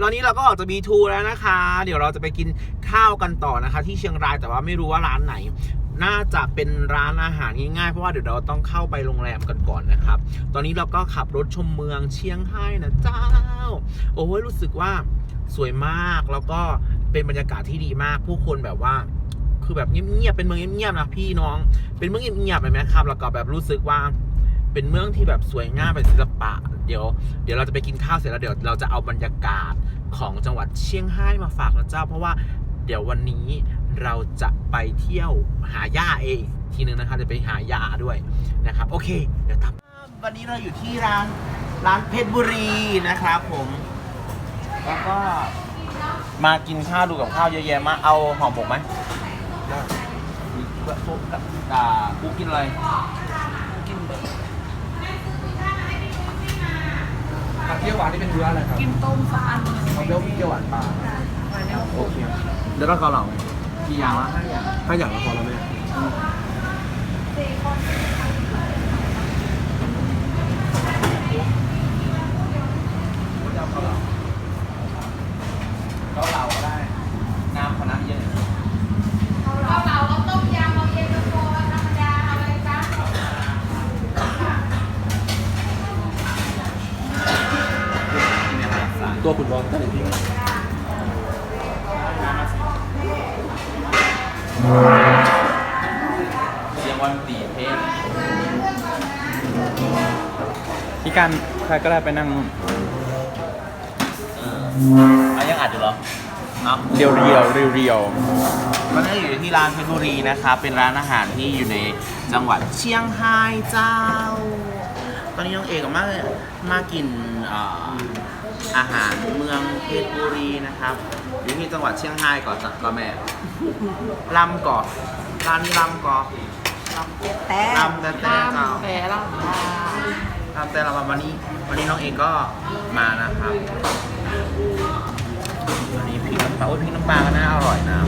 ตอนนี้เราก็ออกจาก B2 แล้วนะคะ เดี๋ยวเราจะไปกินข้าวกันต่อนะคะ ที่เชียงรายแต่ว่าไม่รู้ว่าร้านไหน น่าจะเป็นร้านอาหารง่ายๆเพราะว่าเดี๋ยวเราต้องเข้าไปโรงแรมกันก่อนนะครับ ตอนนี้เราก็ขับรถชมเมืองเชียงไฮ้นะเจ้า โอ้ยรู้สึกว่าสวยมากแล้วก็เป็นบรรยากาศที่ดีมาก ผู้คนแบบว่าคือแบบเงียบๆเป็นเมืองเงียบๆนะพี่น้อง เป็นเมืองเงียบๆเห็นไหมครับ แล้วก็แบบรู้สึกว่า เป็นเมืองที่แบบสวยงามเป็นศิลปะ เดี๋ยวเดี๋ยวเราจะไปกินข้าวเสร็จแล้วเดี๋ยวเราจะเอาบรรยากาศของจังหวัดเชียงไฮ้มาฝากนะเจ้า เพราะว่าเดี๋ยววันนี้เราจะไปเที่ยวหาย่าเองทีนึงนะครับจะไปหายาด้วยนะครับ โอเค เดี๋ยวตามวันนี้เราอยู่ที่ร้านร้านเพชรบุรีนะครับผม แล้วก็มากินข้าวดูกับข้าวเยอะแยะมากเอาห่อหมกไหมได้ซุปกับอ่ากูกินอะไร กินเบอร์ผัด เปรี้ยวหวานนี่เป็นเนื้ออะไรครับกินต้มสักอันหนึ่งเอาเปรี้ยวเปรี้ยวหวานปลามาแล้วโอเคแล้วก็เกาเหลากี่อย่างละถ้าอย่างละพอแล้วแม่ เกาเหลาก็ได้ น้ำคณะเยอะ เอาเหลาเอาต้มยำเอาเย็นตาโฟธรรมดาเอาอะไรจ๊ะ กินอาหารสาย ตัวคุณบอลก็เลยพี่เชียงวันตีเพชรพี่การใครก็ได้ไปนั่งเอออะยังอัดอยู่เหรอเนาะเรียวเรียวเรียวเรียวตอนนี้อยู่ที่ร้านเพชรบุรีนะครับเป็นร้านอาหารที่อยู่ในจังหวัดเชียงรายเจ้า ตอนนี้น้องเอกกับมามากินเอ่อ อาหารเมืองเพชรบุรีนะครับอยู่ที่จังหวัดเชียงรายก่อนจ้ะก็แม่ลำก่อนร้านนี้ลำก่อนแต่ลำแต่แต่เจ้าแต่ละลำแต่เราวันนี้วันนี้น้องเอกก็มานะครับวันนี้พริกน้ำปลาโอ้ยพริกน้ำปลาก็น่าอร่อยนะ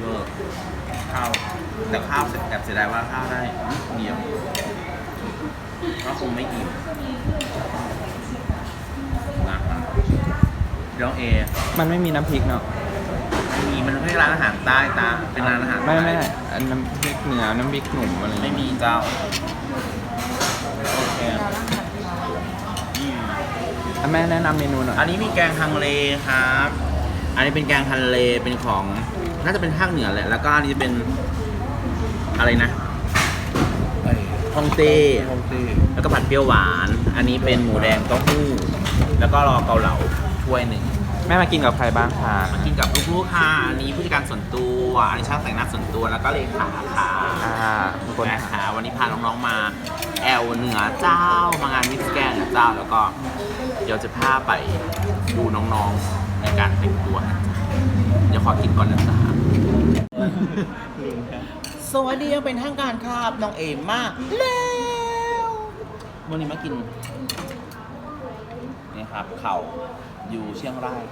เลิกข้าวแต่ข้าวเสร็จแอบเสียดายว่าข้าวได้เหนียวก็ คงไม่อิ่มนะครับน้องเอมันไม่มีน้ำพริกเนาะไม่มีมันไม่ใช่ร้านอาหารใต้ตาเป็นร้านอาหารไม่ไม่ใต้อันน้ำพริกเหนือน้ำพริกหนุ่มอะไรไม่มีเจ้าโอเคอืมอะแม่แนะนำเมนูหน่อยอันนี้มีแกงฮังเลครับ อันนี้เป็นแกงฮังเลเป็นของน่าจะเป็นภาคเหนือแหละแล้วก็อันนี้เป็นอะไรนะไอ้ ฮ่องเต้ ฮ่องเต้แล้วก็ผัดเปรี้ยวหวาน อันนี้เป็นหมูแดงเต้าหู้ แล้วก็รอเกาเหลาถ้วยหนึ่ง แม่มากินกับใครบ้างคะมากินกับลูกๆค่ะ อันนี้ผู้จัดการส่วนตัวอันนี้ช่างแต่งหน้าส่วนตัว แล้วก็เลขาค่ะอ่าทุกคนนะคะ วันนี้พาน้องๆมา แอลเหนือเจ้า มางานมิสแกนเหนือเจ้า แล้วก็เดี๋ยวจะพาไปดูน้องๆในการแต่งตัวนะจ๊ะเดี๋ยวขอกินก่อนนะจ๊ะ สวัสดียังเป็นทางการครับน้องเอมมากแล้ววันนี้มากินนี่ครับเข่าอยู่เชียงราย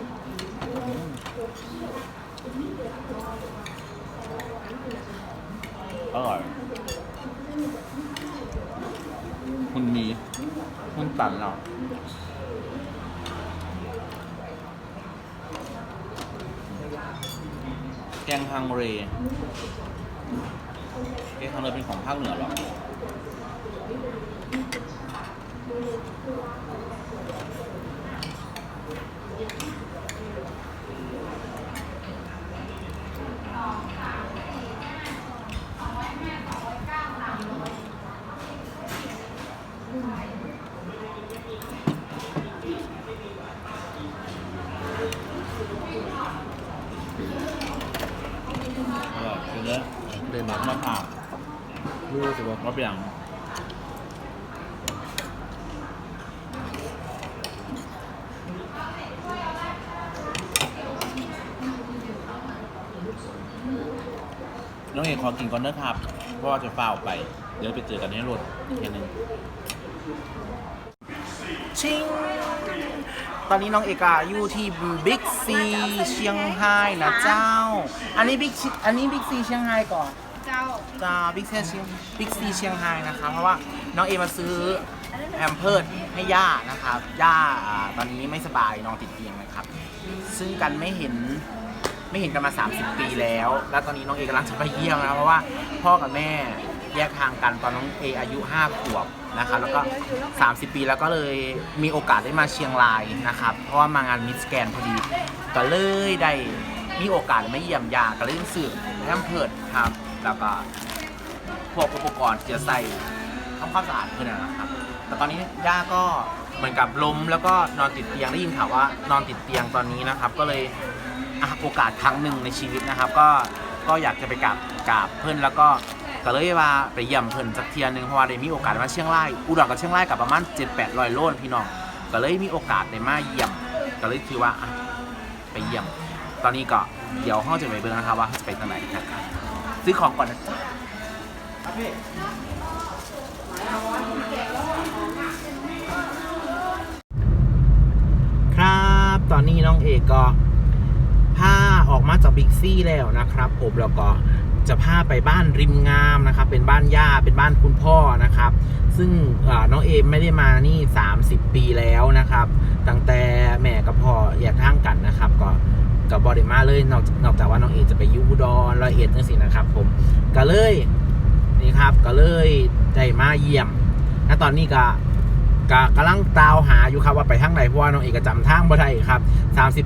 อร่อยคุณมีคุณตันเราแกงฮังเร แกงฮังเรเป็นของภาคเหนือหรออร่อยคือเนื้อ เดินมา มะพร้าว รู้สึกว่ามะเปียงน้องเอกขอกินก่อนเนอะครับ เพราะว่าจะเฝ้าไป เดี๋ยวไปเจอกันในรถอีกทีหนึงชิง ตอนนี้น้องเอกอะอยู่ที่บิ๊กซีเชียงไฮ้นะเจ้า อันนี้บิ๊กอันนี้บิ๊กซีเชียงไฮ้ก่อน เจ้าจ้าบิ๊กซีเชียงบิ๊กซีเชียงไฮ้นะคะ เพราะว่าน้องเอมาซื้อแอมเพิร์ดให้ย่านะครับย่าอ่าตอนนี้ไม่สบายนอนติดเตียงนะครับ ซึ่งกันไม่เห็นไม่เห็นกันมา 30 ปีแล้ว แล้วตอนนี้น้องเอกำลังจะไปเยี่ยมนะเพราะว่าพ่อกับแม่แยกทางกันตอนน้องเออายุ5ขวบนะครับแล้วก็ 30 ปีแล้วก็เลยมีโอกาสได้มาเชียงรายนะครับ เพราะว่ามางานมิสแกนพอดีก็เลยได้มีโอกาสมาเยี่ยมยาก็เลยสืบแอมเพิร์ดครับ แล้วก็พวกอุปกรณ์ที่จะใส่ทำความสะอาดเพื่อนนะครับ แต่ตอนนี้ย่าก็เหมือนกับล้มแล้วก็นอนติดเตียงได้ยินข่าวว่านอนติดเตียงตอนนี้นะครับ ก็เลยอะโอกาสครั้งหนึ่งในชีวิตนะครับ ก็ก็อยากจะไปกราบกราบเพื่อนแล้วก็ก็เลยว่าไปเยี่ยมเพื่อนสักเทียนหนึ่งเพราะว่าได้มีโอกาสมาเชียงรายอุดรกับเชียงรายกับประมาณ7 8 0 0โลนพี่น้องก็เลยมีโอกาสได้มาเยี่ยม ก็เลยถือว่าอะไปเยี่ยม ตอนนี้ก็เดี๋ยวห้องจะไปเบิ่งนะครับว่าจะไปทางไหนนะครับ ซื้อของก่อนนะจ๊ะครับพี่ครับ ตอนนี้น้องเอกก็พาออกมาจากบิ๊กซี่แล้วนะครับ ผมแล้วก็จะพาไปบ้านริมงามนะครับ เป็นบ้านย่าเป็นบ้านคุณพ่อนะครับ ซึ่งอ่าน้องเอมไม่ได้มานี่ 30 ปีแล้วนะครับ ตั้งแต่แม่กับพ่อแยกทางกันนะครับ ก็กับบอดมาเลยนอกนอกจากว่าน้องเอจะไปอยูอุดรร้อยเอ็ดนั่นสินะครับผมก็เลยนี่ครับก็เลยได้มาเยี่ยมณตอนนี้ก็ก็กำลังตาวหาอยู่ครับว่าไปทางไหนเพราะว่าน้องเอกจำทางบ่ได้ครับ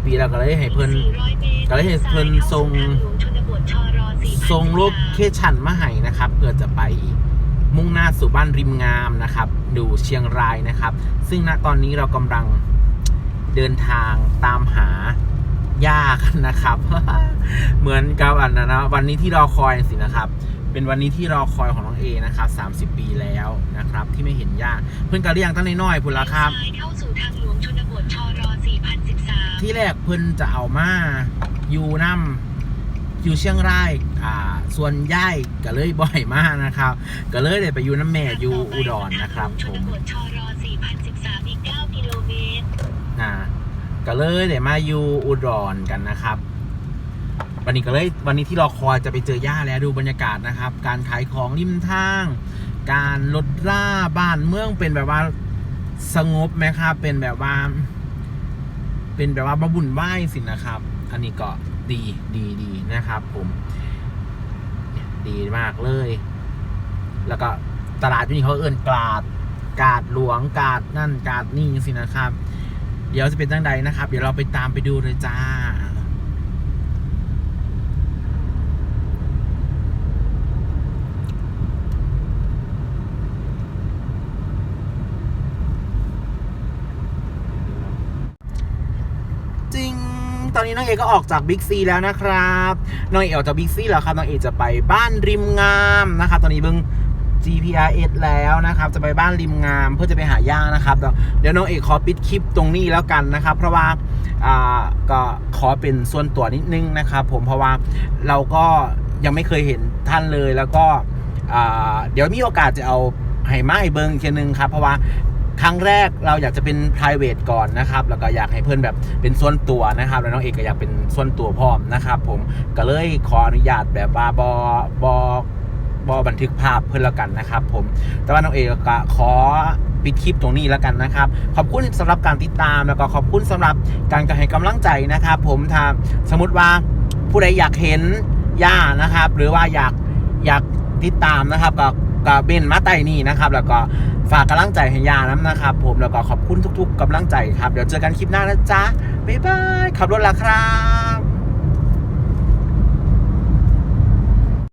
30 ปีแล้วก็เลยให้เพิ่นก็เลยให้เพิ่นส่งส่งโลเคชั่นมาให้นะครับ เพื่อจะไป มุ่งหน้าสู่บ้านริมงามนะครับดูเชียงรายนะครับ ซึ่งณตอนนี้เรากำลังเดินทางตามหาย่ากันนะครับ เหมือนกับอันนั้นนะ วันนี้ที่รอคอยสินะครับ เป็นวันนี้ที่รอคอยของน้องเอนะครับ 30 ปีแล้วนะครับ ที่ไม่เห็นย่าเพื่อนกะเรียงตั้งน้อยๆพุ่นละครับเข้าสู่ทางหลวงชนบทชร4013ที่แรกเพิ่นจะเอามาอยู่น้ำ อยู่เชียงรายอ่าส่วนย่ายก็เลยบ่อยมากนะครับ ก็เลยได้ไปอยู่น้ำแม่อยู่อุดรนะครับชผนมชร4013อีก9กิโลเมตรอ่าก็เลยได้มาอยู่อุดรกันนะครับ วันนี้ก็เลยวันนี้ที่รอคอยจะไปเจอย่าแล้วดูบรรยากาศนะครับ การขายของริมทาง การลดล่าบ้านเมืองเป็นแบบว่าสงบไหมครับเป็นแบบว่า เป็นแบบว่าบบุญไหวสินะครับ อันนี้ก็ ดีดีดีนะครับผม ดีมากเลย แล้วก็ตลาดที่นี่เขาเอิ้นกาดกาดหลวงกาดนั่นกาดนี่สินะครับ เดี๋ยวจะเป็นตั้งใดนะครับ เดี๋ยวเราไปตามไปดูเลยจ้า จริง ต อนนี้น้องเอก็ออกจากบิ๊กซีแล้วนะครับน้องเอออกจากบิ๊กซีแล้วครับน้องเอจะไปบ้านริมงามนะครับตอนนี้เบิ่ง GPRS แล้วนะครับ จะไปบ้านริมงามเพื่อจะไปหาย่านะครับ เดี๋ยวน้องเอกขอปิดคลิปตรงนี้แล้วกันนะครับ เพราะว่าอ่าก็ขอเป็นส่วนตัวนิดนึงนะครับ ผมเพราะว่าเราก็ยังไม่เคยเห็นท่านเลยแล้วก็อ่าเดี๋ยวมีโอกาสจะเอาให้มาให้เบิ้งอีกทีนึงครับ เพราะว่า ครั้งแรกเราอยากจะเป็น p r i v a t ก่อนนะครับ แล้วก็อยากให้เพื่อนแบบเป็นส่วนตัวนะครับ แล้วน้องเอกก็อยากเป็นส่วนตัวพร้อมนะครับ ผมก็เลยขออนุญาตแบบว่าบอบอบอบันทึกภาพเพื่อนแล้วกันนะครับ ผมแต่ว่าน้องเอกก็ขอปิดคลิปตรงนี้แล้วกันนะครับ ขอบคุณสำหรับการติดตามแล้วก็ขอบคุณสำหรับการให้กำลังใจนะครับ ผมถ้าสมมติว่าผู้ใดอยากเห็นย่านะครับ หรือว่าอยากอยากติดตามนะครับก็ก็เบนมาไตนี่นะครับ แล้วก็ ฝากกำลังใจให้ยาน้ำนะครับ ผมแล้วก็ขอบคุณทุก ๆกำลังใจครับ เดี๋ยวเจอกันคลิปหน้านะจ๊ะบ๊ายบายขับรถละครับ